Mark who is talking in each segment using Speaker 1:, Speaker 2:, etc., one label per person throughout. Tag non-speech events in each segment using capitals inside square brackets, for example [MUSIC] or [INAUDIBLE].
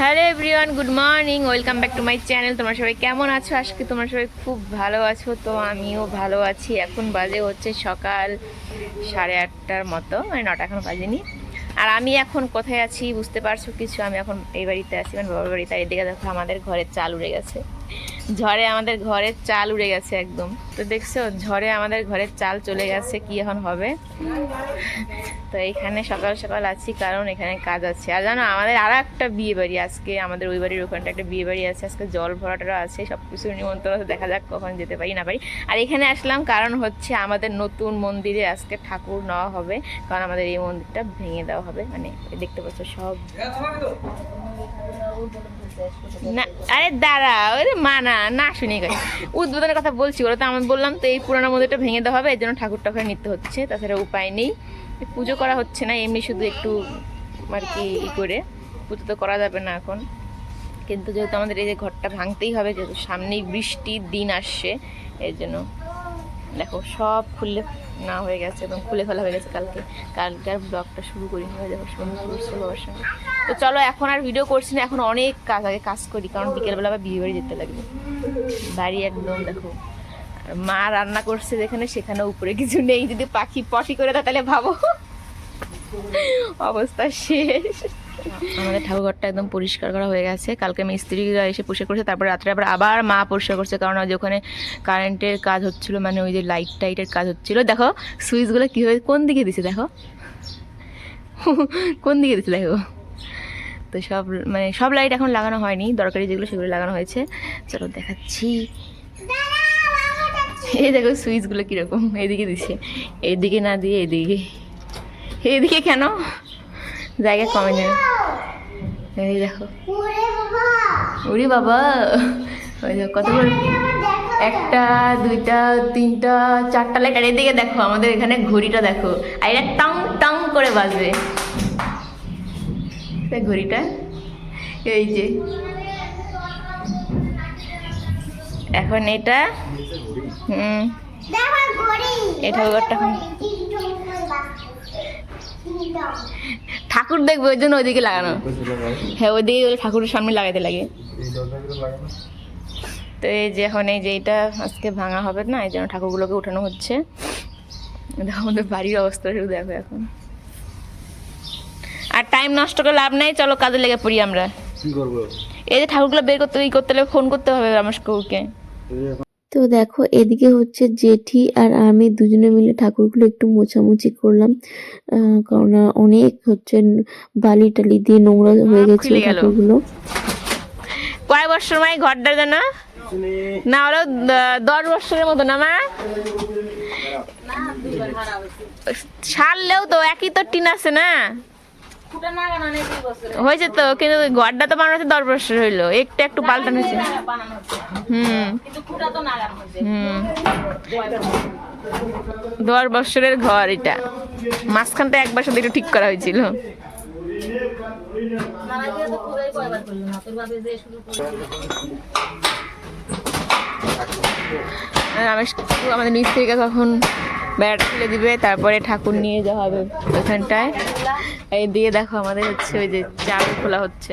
Speaker 1: Hello everyone, good morning, welcome back to my channel. তোমার সবাই কেমন আছো? আজকে তোমার সবাই খুব ভালো আছো। তো আমিও ভালো আছি। এখন বাজে হচ্ছে সকাল সাড়ে আটটার মতো মানে নটা এখন বাজেনি। আর আমি এখন কোথায় আছি বুঝতে পারছ কিছু? আমি এখন এই বাড়িতে আছি মানে বাবার বাড়িতে এদিকে দেখো আমাদের ঘরে চাল উড়ে গেছে। ঝড়ে আমাদের ঘরের চাল উড়ে গেছে একদম। তো দেখছ, ঝড়ে আমাদের ঘরের চাল চলে গেছে, কি এখন হবে? তো এখানে সকাল সকাল আছি, কারণ এখানে কাজ আছে। আর জানো, আমাদের আর একটা বিয়ে বাড়ি আজকে, আমাদের ওই বাড়ির ওখানটা একটা বিয়ে বাড়ি আছে, আজকে জল ভরাটারও আছে সব কিছু নিমন্ত্রণ আছে, দেখা যাক কখন যেতে পারি না পারি। আর এখানে আসলাম কারণ হচ্ছে আমাদের নতুন মন্দিরে আজকে ঠাকুর নেওয়া হবে, কারণ আমাদের এই মন্দিরটা ভেঙে দেওয়া হবে মানে দেখতে পাচ্ছ সব না, আরে দাঁড়া, ওরে মানা না না শুনে গেছে উদ্বোধনের কথা বলছি, ওরা তো আমি বললাম তো এই পুরোনো মন্দিরটা ভেঙে দেওয়া হবে, এর জন্য ঠাকুর টাকুর নিতে হচ্ছে, তাছাড়া উপায় নেই। পুজো করা হচ্ছে না, এমনি শুধু একটু আর কি ই করে, পুজো তো করা যাবে না এখন। কিন্তু যেহেতু আমাদের এই যে ঘরটা ভাঙতেই হবে, যেহেতু সামনেই বৃষ্টির দিন আসছে, এর জন্য দেখো সব খুললে না হয়ে গেছে এবং খুলে ফেলা হয়ে গেছে কালকে। কালকার ব্লগটা শুরু করি হয়ে দেখো শুরু বাবার সঙ্গে। তো চলো এখন আর ভিডিও করছি না, এখন অনেক কাজ আগে কাজ করি, কারণ বিকেলবেলা আবার বিয়ে বাড়ি যেতে লাগবে। বাড়ি একদম, দেখো, আর মা রান্না করছে যেখানে, সেখানে উপরে কিছু নেই। যদি পাখি পটি করে দেয়, তাহলে ভাবো। অবস্থা শেষ। আমাদের ঠাকুরঘরটা একদম পরিষ্কার করা হয়ে গেছে। কালকে মিস্ত্রিরা এসে পরিষ্কার করছে, তারপর রাত্রে আবার আবার মা পরিষ্কার করছে, কারণ ওই ওখানে কারেন্টের কাজ হচ্ছিল মানে ওই যে লাইট টাইটের কাজ হচ্ছিল। দেখো, সুইচগুলো কীভাবে কোন দিকে দিছে দেখো? [LAUGHS] কোন দিকে দিছে দেখো? তো সব মানে সব লাইট এখন লাগানো হয়নি, দরকারি যেগুলো সেগুলো লাগানো হয়েছে। চলো দেখাচ্ছি। এই দেখো সুইচগুলো কীরকম, এদিকে দিছে, এদিকে না দিয়ে এদিকে। এদিকে কেন? জায়গা কমে যাবে এই দেখো উরি বাবা ওই দেখো কতগুলো একটা দুইটা তিনটা চারটা লাইট আর এদিকে দেখো আমাদের এখানে ঘড়িটা দেখো আর এটা টাং টাং করে বাজবে এই ঘড়িটা এই যে এখন এটা? হুম। এটা ঘরটা এখন [LAUGHS] ঠাকুর দেখবে ওই জন্য ওইদিকে লাগানো। হ্যাঁ ওইদিকে ওই ঠাকুরের সামনে লাগাতে লাগে। তো এই যে এখন এই যে এটা আজকে ভাঙা হবে না এই জন্য ঠাকুরগুলোকে উঠানো হচ্ছে। আমাদের বাড়ির অবস্থা শুধু দেখো এখন। আর টাইম নষ্ট করে লাভ নাই চলো কাজে লেগে পড়ি আমরা। এই যে ঠাকুরগুলো বের করতে ই করতে ফোন করতে হবে রমেশ কাকুকে
Speaker 2: তো দেখো এদিকে হচ্ছে জেঠি আর আমি দুজনে মিলে ঠাকুরগুলো একটু মোছামুছি করলাম। কারণ অনেক হচ্ছে বালি টালি দিয়ে নোংরা হয়ে গেছে ঠাকুরগুলো।
Speaker 1: কয় বছর মানে ঘরটা যেন না হলেও দশ বছরের মতো না মা? সারলেও তো একই তো টিন আছে না? হয়েছে তো কিন্তু ঘরটা তো বানানো হচ্ছে দশ বছর হইল। একটু একটু পাল্টানো হয়েছে। হুম। হুম। দশ বছরের ঘর এটা। মাঝখানটা এক বছর একটু ঠিক করা হয়েছিল। আমাদের মিস্ত্রিকে কখন বেড়াটা খুলে দিবে তারপরে ঠাকুর নিয়ে যাওয়া হবে ওখানটায়। এই দিয়ে দেখো আমাদের হচ্ছে ওই যে চাল খোলা হচ্ছে।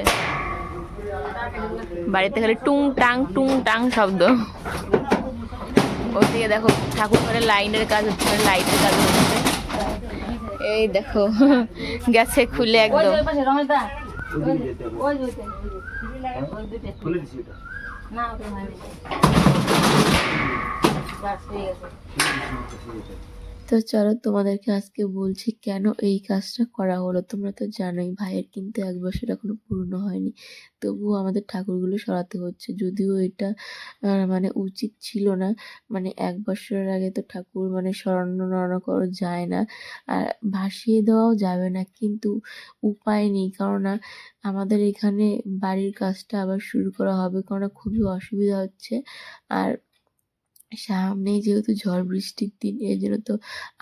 Speaker 1: বাড়িতে খালি টুং টাং টুং টাং শব্দ ওদিকে দেখো ঠাকুর ঘরে লাইনের কাজ হচ্ছে লাইটের কাজ হচ্ছে। এই দেখো গেছে খুলে একদম।
Speaker 3: খুলে দিছি এটা।
Speaker 2: তো চলো তোমাদেরকে আজকে বলছি কেন এই কাজটা করা হলো। তোমরা তো জানোই, ভাইয়ের কিন্তু এক বছর এখনও পূর্ণ হয়নি। তবুও আমাদের ঠাকুরগুলো সরাতে হচ্ছে। যদিও এটা মানে উচিত ছিল না মানে এক বছরের আগে তো ঠাকুর মানে সরানো নড়ানো করা যায় না, আর ভাসিয়ে দেওয়াও যাবে না। কিন্তু উপায় নেই, কেননা আমাদের এখানে বাড়ির কাজটা আবার শুরু করা হবে, কেননা খুবই অসুবিধা হচ্ছে। আর সামনেই যেহেতু ঝড় বৃষ্টির দিন এই জন্য তো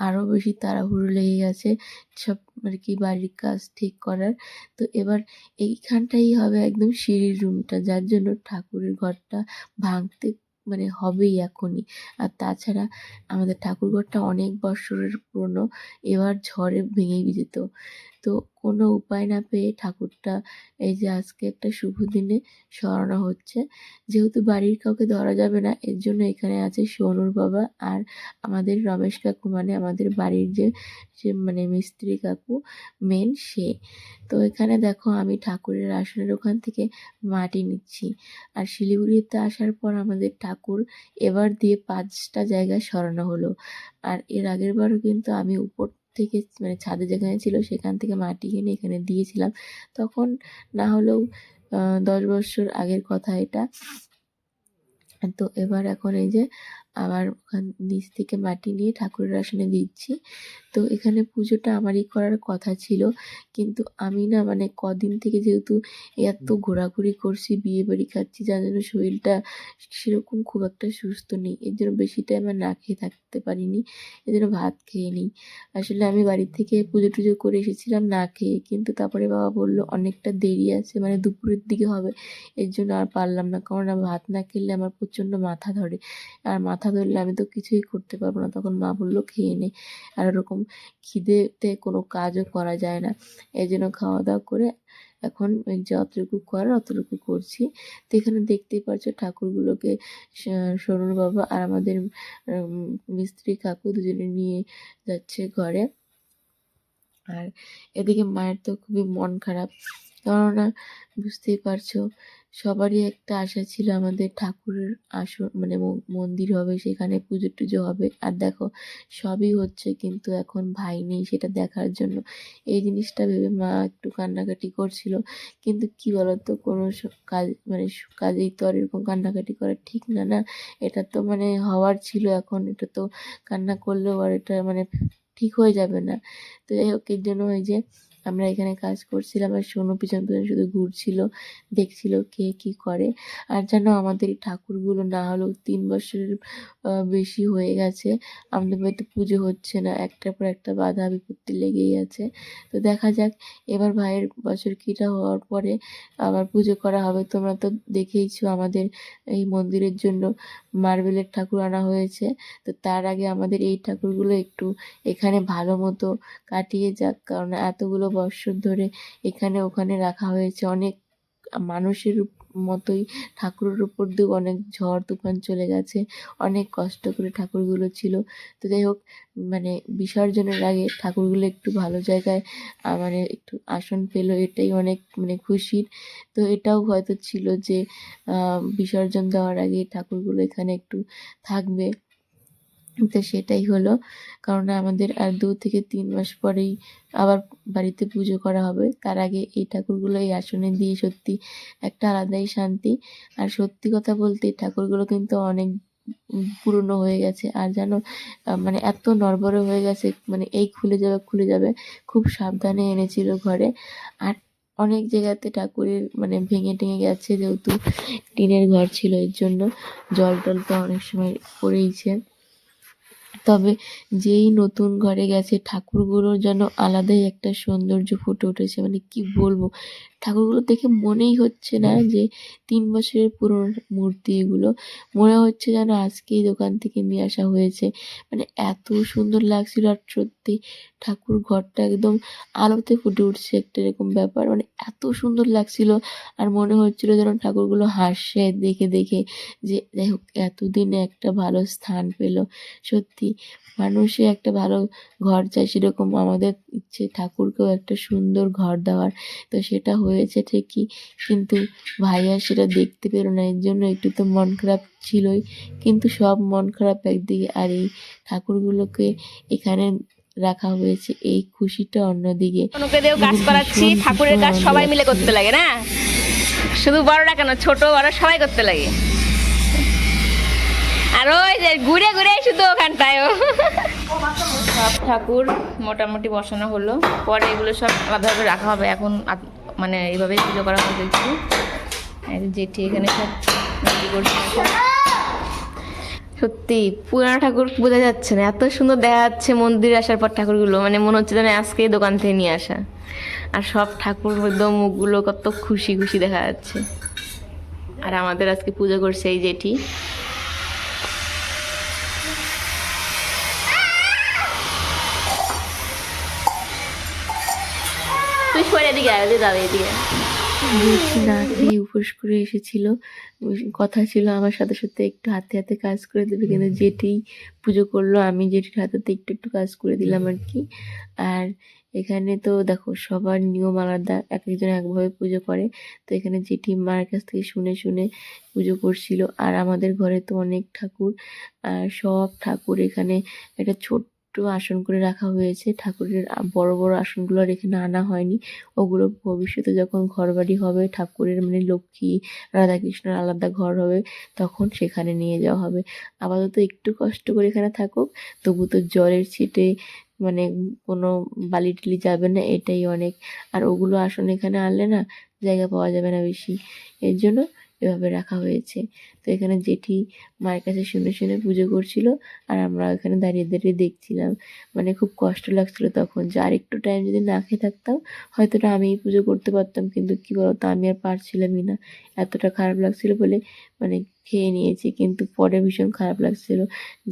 Speaker 2: আরও বেশি তাড়াহুড়ো লেগে গেছে সব আর কি বাড়ির কাজ ঠিক করার। তো এবার এইখানটাই হবে একদম সিঁড়ির রুমটা যার জন্য ঠাকুরের ঘরটা ভাঙতে মানে হবেই এখনই। আর তাছাড়া আমাদের ঠাকুর ঘরটা অনেক বছরের পুরনো, এবার ঝড়ে ভেঙে যেত। তো কোনো উপায় না পেয়ে ঠাকুরটা এই যে আজকে একটা শুভ দিনে সরানো হচ্ছে। যেহেতু বাড়ির কাউকে ধরা যাবে না, এর জন্য এখানে আছে সোনুর বাবা আর আমাদের রমেশ কাকু মানে আমাদের বাড়ির যে যে মানে মিস্ত্রি কাকু, মেন সে। তো এখানে দেখো আমি ঠাকুরের আসনের ওখান থেকে মাটি নিচ্ছি আর শিলিগুড়িতে আসার পর আমাদের ঠাকুর এবার দিয়ে পাঁচটা জায়গায় সরানো হলো। আর এর আগের বারও কিন্তু আমি উপর থেকে মানে ছাদে যেখানে ছিল সেখান থেকে মাটি এনে এখানে দিয়েছিলাম। তখন না হলেও দশ বছর আগের কথা এটা। তো এবার এখন এই যে আবার ওখান নিচ থেকে মাটি নিয়ে ঠাকুরের আসনে দিচ্ছি। তো এখানে পুজোটা আমারই করার কথা ছিল। কিন্তু আমি না মানে কদিন থেকে যেহেতু এত ঘোরাঘুরি করছি বিয়ে বাড়ি খাচ্ছি যার জন্য শরীরটা সেরকম খুব একটা সুস্থ নেই। এর জন্য বেশি টাইম আর না খেয়ে থাকতে পারিনি। এর জন্য ভাত খেয়ে নিই। আসলে আমি বাড়ি থেকে পুজো টুজো করে এসেছিলাম না খেয়ে। কিন্তু তারপরে বাবা বলল অনেকটা দেরি আছে মানে দুপুরের দিকে হবে। এর জন্য আর পারলাম না। কারণ ভাত না খেলে আমার প্রচণ্ড মাথা ধরে। আর মাথা ধরলে আমি তো কিছুই করতে পারব না। তখন মা বলল, খেয়ে নে। আর ওরকম খিদেতে কোনো কাজও করা যায় না। এই জন্য খাওয়া দাওয়া করে এখন যতটুকু করার, অতটুকু করছি। তো এখানে দেখতেই পারছ ঠাকুরগুলোকে স- সোনুর বাবা আর আমাদের মিস্ত্রি কাকু দুজনে নিয়ে যাচ্ছে ঘরে। আর এদিকে মায়ের তো খুবই মন খারাপ। কেননা বুঝতেই পারছ সবারই একটা আশা ছিল আমাদের ঠাকুরের আসন মানে মন্দির হবে, সেখানে পুজো টুজো হবে। আর দেখো, সবই হচ্ছে কিন্তু এখন ভাই নেই সেটা দেখার জন্য। এই জিনিসটা ভেবে মা একটু কান্নাকাটি করছিল। কিন্তু কি বলতো, কোনো কাজ মানে কাজেই তো আর এরকম কান্নাকাটি করা ঠিক না না? এটা তো মানে হওয়ার ছিল এখন, এটা তো কান্না করলেও আর এটা মানে ঠিক হয়ে যাবে না। তো যাই হোক, এর জন্য ওই যে আমরা এখানে কাজ করছিলাম আর সোনু পিছন পিছন শুধু ঘুরছিল, দেখছিল কে কি করে। আর যেন আমাদের ঠাকুরগুলো না হলেও তিন বছরের বেশি হয়ে গেছে। আমাদের বাড়িতে পুজো হচ্ছে না, একটার পর একটা বাধা, বিপত্তি লেগেই আছে। তো দেখা যাক, এবার ভাইয়ের বছর কিটা হওয়ার পরে আবার পুজো করা হবে। তোমরা তো দেখেইছো আমাদের এই মন্দিরের জন্য মার্বেলের ঠাকুর আনা হয়েছে। তো তার আগে আমাদের এই ঠাকুরগুলো একটু এখানে ভালো মতো কাটিয়ে যাক, কারণ এতগুলো বৎসর ধরে এখানে ওখানে রাখা হয়েছে। অনেক মানুষের মতোই ঠাকুরের উপর দিয়ে অনেক ঝড় তুফান চলে গেছে। অনেক কষ্ট করে ঠাকুরগুলো ছিল। তো যাই হোক মানে বিসর্জনের আগে ঠাকুরগুলো একটু ভালো জায়গায় মানে একটু আসন পেল, এটাই অনেক মানে খুশির। তো এটাও হয়তো ছিল যে বিসর্জন দেওয়ার আগে ঠাকুরগুলো এখানে একটু থাকবে। তো সেটাই হলো। কারণ আমাদের আর দু থেকে তিন মাস পরেই আবার বাড়িতে পুজো করা হবে। তার আগে এই ঠাকুরগুলো এই আসনে দিয়ে সত্যি একটা আলাদাই শান্তি। আর সত্যি কথা বলতে ঠাকুরগুলো কিন্তু অনেক পুরনো হয়ে গেছে। আর যেন মানে এত নড়বড়ে হয়ে গেছে মানে এই খুলে যাবে খুলে যাবে, খুব সাবধানে এনেছিল ঘরে। আর অনেক জায়গাতে ঠাকুরের মানে ভেঙে টেঙে গেছে যেহেতু টিনের ঘর ছিল এর জন্য। জল টল তো অনেক সময় পড়েইছে। তবে যেই নতুন ঘরে গেছে ঠাকুরগুলোর যেন আলাদাই একটা সৌন্দর্য ফুটে উঠেছে। মানে কি বলব? ঠাকুরগুলো দেখে মনেই হচ্ছে না যে তিন বছরের পুরনো মূর্তি এগুলো। মনে হচ্ছে যেন আজকেই দোকান থেকে নিয়ে আসা হয়েছে। মানে এত সুন্দর লাগছিল আর সত্যি ঠাকুর ঘরটা একদম আলোতে ফুটে উঠছে একটা এরকম ব্যাপার। মানে এত সুন্দর লাগছিল আর মনে হচ্ছিল যেন ঠাকুরগুলো হাসছে দেখে দেখে যে যাই হোক এতদিনে একটা ভালো স্থান পেল। সত্যি মানুষে একটা ভালো ঘর চায় সেরকম আমাদের ইচ্ছে ঠাকুরকেও একটা সুন্দর ঘর দেওয়ার। তো সেটা হয়েছে ঠিকই। কিন্তু ভাইয়া সেটা দেখতে পেল না এর জন্য একটু তো মন খারাপ ছিলই। কিন্তু সব মন খারাপ একদিকে আর এই ঠাকুরগুলোকে এখানে রাখা হয়েছে এই খুশিটা অন্যদিকে।
Speaker 1: দিয়েও কাজ করাচ্ছি ঠাকুরের কাজ সবাই মিলে করতে লাগে না? শুধু বড়রা কেন ছোট বড় সবাই করতে লাগে। আর ওই যে ঘুরে ঘুরে শুধু ওখানটায় সব ঠাকুর মোটামুটি বসানো হলো। পরে এগুলো সব আলাদাভাবে রাখা হবে। এখন মানে এইভাবে পুজো করা হবে দেখছি এই যে জেঠি এখানে সত্যি, পুরানো ঠাকুর বোঝা যাচ্ছে না। এত সুন্দর দেখা যাচ্ছে মন্দিরে আসার পর ঠাকুরগুলো। মানে মনে হচ্ছে যেন আজকেই দোকান থেকে নিয়ে আসা। আর সব ঠাকুর একদম মুখগুলো কত খুশি খুশি দেখা যাচ্ছে। আর আমাদের আজকে পুজো করছে এই জেঠি। এদিকে আয় এদিকে যাবে এদিকে
Speaker 2: না খেয়ে উপোস করে এসেছিল। কথা ছিল আমার সাথে সাথে একটু হাতে হাতে কাজ করে দেবে কিন্তু জেঠি পুজো করল আমি জেঠির হাতে হাতে একটু একটু কাজ করে দিলাম আর কি। আর এখানে তো দেখো সবার নিয়ম আলাদা এক একজন একভাবে পুজো করে। তো এখানে জেঠি মার কাছ থেকে শুনে শুনে পুজো করছিল। আর আমাদের ঘরে তো অনেক ঠাকুর। আর সব ঠাকুর এখানে একটা ছোট্ট আসন করে রাখা হয়েছে। ঠাকুরের বড় বড় আসনগুলো আর এখানে আনা হয়নি। ওগুলো ভবিষ্যতে যখন ঘরবাড়ি হবে, ঠাকুরের মানে লক্ষ্মী, রাধাকৃষ্ণের আলাদা ঘর হবে, তখন সেখানে নিয়ে যাওয়া হবে। আপাতত একটু কষ্ট করে এখানে থাকুক, তবু তো জলের ছিটে মানে কোনো বালি টালি যাবে না, এটাই অনেক। আর ওগুলো আসন এখানে আনলে না, জায়গা পাওয়া যাবে না বেশি। এর জন্য এভাবে রাখা হয়েছে। তো এখানে জেঠি মায়ের কাছে শুনে শুনে পুজো করছিল আর আমরা এখানে দাঁড়িয়ে দাঁড়িয়ে দেখছিলাম। মানে খুব কষ্ট লাগছিল তখন যে আর একটু টাইম যদি না খেয়ে থাকতাম হয়তো আমিই পুজো করতে পারতাম। কিন্তু কী বলতো, আমি আর পারছিলামই না। এতটা খারাপ লাগছিল বলে মানে খেয়ে নিয়েছি। কিন্তু পরে ভীষণ খারাপ লাগছিল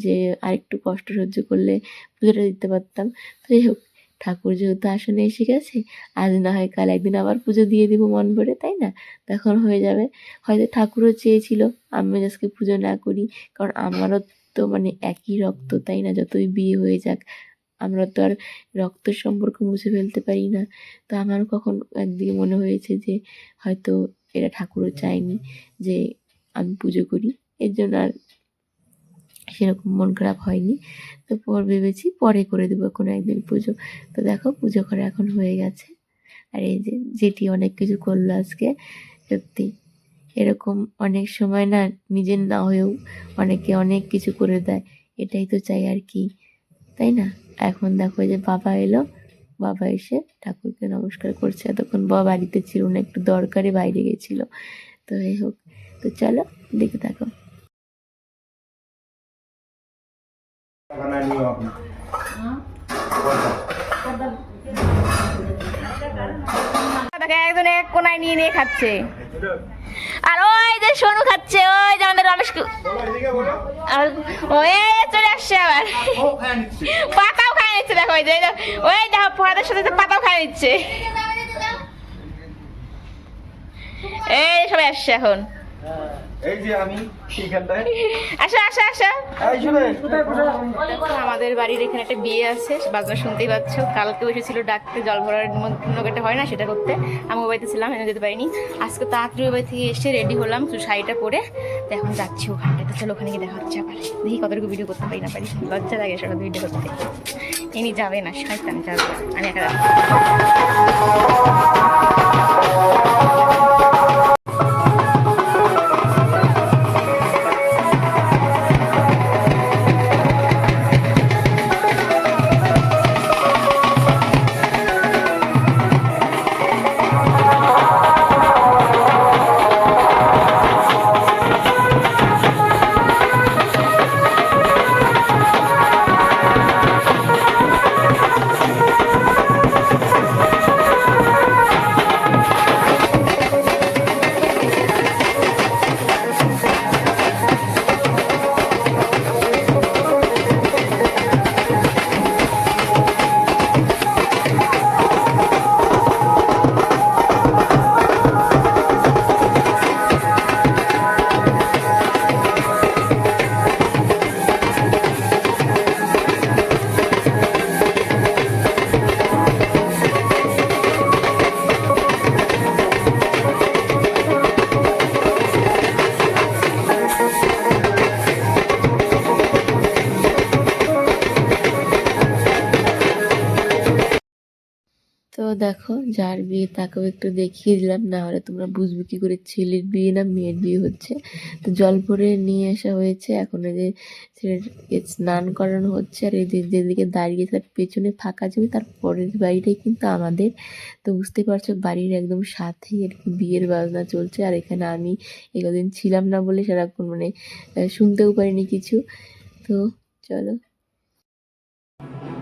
Speaker 2: যে আর একটু কষ্ট সহ্য করলে পুজোটা দিতে পারতাম। তো যাই হোক ঠাকুর যেহেতু আসনে এসে গেছে, আজ না হয় কাল একদিন আবার পুজো দিয়ে দিব মন ভরে, তাই না? তখন হয়ে যাবে। হয়তো ঠাকুরও চেয়েছিল আমি আজকে পুজো না করি, কারণ আমারও তো মানে একই রক্ত, তাই না? যতই বিয়ে হয়ে যাক, আমরা তো আর রক্তের সম্পর্ক মুছে ফেলতে পারি না। তো আমার কখন একদিকে মনে হয়েছে যে হয়তো এরা ঠাকুরও চায়নি যে আমি পুজো করি, এর জন্য আর সেরকম মন খারাপ হয়নি। তো পর ভেবেছি পরে করে দেবো কোনো একদিন পুজো। তো দেখো পুজো করা এখন হয়ে গেছে। আর এই যে যেটি অনেক কিছু করল আজকে, সত্যি। এরকম অনেক সময় না নিজের না হয়েও অনেকে অনেক কিছু করে দেয়, এটাই তো চাই আর কি। তাই না? এখন দেখো যে বাবা এলো, বাবা এসে ঠাকুরকে নমস্কার করছে। এতক্ষণ বাবা বাড়িতে ছিল না, একটু দরকারে বাইরে গেছিল। তো এই হোক, তো চলো দেখে থাকো।
Speaker 1: এক কোনায় নিয়ে নিয়ে খাচ্ছে। আর ওই যে সোনু খাচ্ছে, ওই যে আমাদের রমেশ ওই চলে আসছে আবার। পাতাও খাই নিচ্ছে, দেখো ওই যে ওই দেখো ফোয়াদের সাথে পাতাও খাই নিচ্ছে। এই সবাই আসছে এখন।
Speaker 3: এই যে আমি
Speaker 1: আসো আসো আসো। আমাদের বাড়ির এখানে একটা বিয়ে আছে বাজনা শুনতেই পাচ্ছ। কালকে এসেছিল ডাকতে জল ভরার নৌকাটা হয় না সেটা করতে। আমি বাড়িতে ছিলাম এনে যেতে পারিনি। আজকে তাড়াতাড়ি ওই বাড়ি থেকে এসে রেডি হলাম তো শাড়িটা পরে। তো এখন যাচ্ছি ওখানটায়। তো চলো ওখানে গিয়ে দেখা হচ্ছে আবার। দেখি কতটুকু ভিডিও করতে পারি না পারি। লজ্জা লাগে সব ভিডিও করতে। ইনি যাবে না শয়তান যাবে। আমি একা
Speaker 2: তাকেও একটু দেখিয়ে দিলাম, না হলে তোমরা বুঝবে কি করে ছেলের বিয়ে না মেয়ের বিয়ে হচ্ছে। তো জল ভরে নিয়ে আসা হয়েছে, এখন যে ছেলেকে স্নান করানো হচ্ছে, আর এই যেদিকে দাঁড়িয়ে তার পেছনে ফাঁকা জমি, তার পরের বাড়িটাই কিন্তু আমাদের। তো বুঝতে পারছ, বাড়ির একদম সাথেই আর কি বিয়ের বাজনা চলছে, আর এখানে আমি এতদিন ছিলাম না বলে সারাক্ষণ মানে শুনতেও পারিনি কিছু। তো চলো।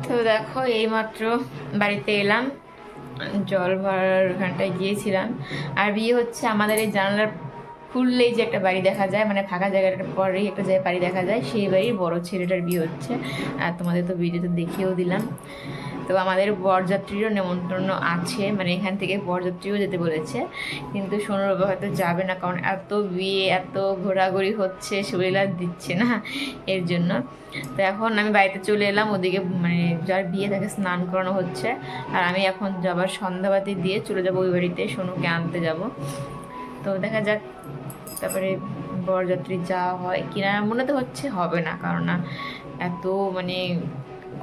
Speaker 1: তো দেখো, এইমাত্র বাড়িতে এলাম। জল ভরার ওখানটায় গিয়েছিলাম। আর বিয়ে হচ্ছে আমাদের এই জানালার খুললেই যে একটা বাড়ি দেখা যায় মানে ফাঁকা জায়গাটার পরেই একটা জায়গায় বাড়ি দেখা যায়, সেই বাড়ির বড় ছেলেটার বিয়ে হচ্ছে। আর তোমাদের তো ভিডিওতে দেখিয়েও দিলাম। তো আমাদের বরযাত্রীরও নেমন্ত্রণ আছে মানে এখান থেকে বরযাত্রীও যেতে বলেছে। কিন্তু সোনুর বাবা হয়তো যাবে না, কারণ এত বিয়ে, এত ঘোরাঘুরি হচ্ছে শরীর আর দিচ্ছে না এর জন্য। তো এখন আমি বাড়িতে চলে এলাম, ওদিকে মানে যার বিয়ে তাকে স্নান করানো হচ্ছে। আর আমি এখন যাবার সন্ধ্যাবাতি দিয়ে চলে যাব ওই বাড়িতে, সোনুকে আনতে যাব। তো দেখা যাক, তারপরে বরযাত্রী যাওয়া হয় কিনা, মনে তো হচ্ছে হবে না, কারণ এত মানে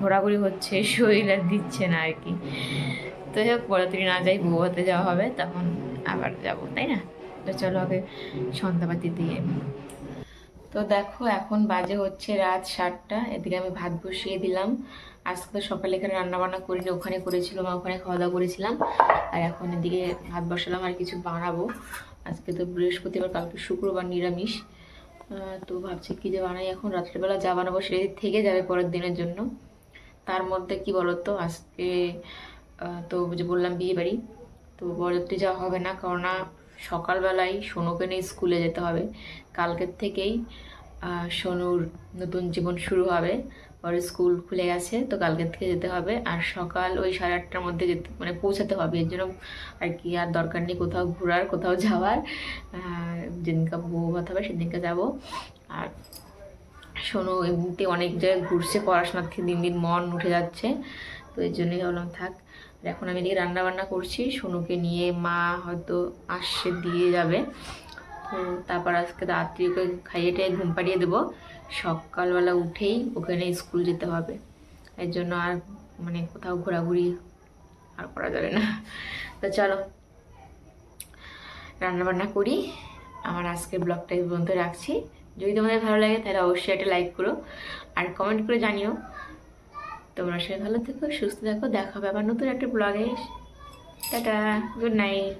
Speaker 1: ঘোরাঘুরি হচ্ছে, শরীর আর দিচ্ছে না আর কি। তো যাই হোক বরযাত্রী না যাই, বউ হতে যাওয়া হবে, তখন আবার যাব, তাই না? তো চলো আগে সন্ধ্যাবাতি দিয়ে। তো দেখো, এখন বাজে হচ্ছে রাত সাতটা, এদিকে আমি ভাত বসিয়ে দিলাম। আজকে তো সকালে এখানে রান্না বান্না করিনি, ওখানে করেছিলাম ওখানে খাওয়া দাওয়া করেছিলাম। আর এখন এদিকে ভাত বসালাম আর কিছু বানাবো। আজকে তো বৃহস্পতিবার, কালকে শুক্রবার নিরামিষ। তো ভাবছি কী যে বানাই এখন, রাত্রেবেলা যা বানাবো সেটাই থেকে যাবে পরের দিনের জন্য। তার মধ্যে কি বলতো? আজকে তো যে বললাম বিয়ে বাড়ি। তো বরযাত্রী যাওয়া হবে না, কেননা সকালবেলায় সোনুকে নিয়ে স্কুলে যেতে হবে। কালকের থেকেই সোনুর নতুন জীবন শুরু হবে। পরে স্কুল খুলে গেছে, তো কালকের থেকে যেতে হবে। আর সকাল ওই সাড়ে আটটার মধ্যে যেতে মানে পৌঁছাতে হবে। এর জন্য আর কি, আর দরকার নেই কোথাও ঘোরার, কোথাও যাওয়ার। যেদিনকে বউ ভাত হবে, সেদিনকে যাব। আর শোনো এমনিতে অনেক জায়গায় ঘুরছে পড়াশোনার থেকে দিন দিন মন উঠে যাচ্ছে, তো এই জন্যই ভাবলাম থাক। এখন আমি এদিকে রান্নাবান্না করছি, সোনুকে নিয়ে মা হয়তো আসছে, দিয়ে যাবে। তো তারপর আজকে রাত্রি ওকে খাইয়ে টাইয়ে ঘুম পাড়িয়ে দেবো। সকালবেলা উঠেই ওখানে স্কুল যেতে হবে। এর জন্য আর মানে কোথাও ঘোরাঘুরি আর করা যাবে না। তো চলো, রান্নাবান্না করি। আমার আজকের ব্লগটা এই পর্যন্ত রাখছি। যদি তোমাদের ভালো লাগে, তাহলে অবশ্যই একটা লাইক করো আর কমেন্ট করে জানিও। তোমরা সবাই ভালো থেকো, সুস্থ থাকো, দেখা হবে আবার নতুন একটা ব্লগে টাটা গুড নাইট